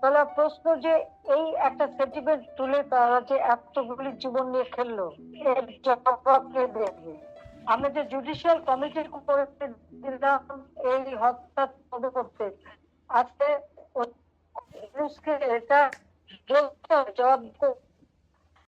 তাহলে প্রশ্ন যে এই একটা সেন্টিমেন্ট তুলে তারা যে এতগুলি জীবন নিয়ে খেললো, এর জবাব কে দেবে? আমি যে জুডিশিয়াল কমিটি করতে দিলাম এই হত্যা তদন্ত করতে। আজকে এটা জবাব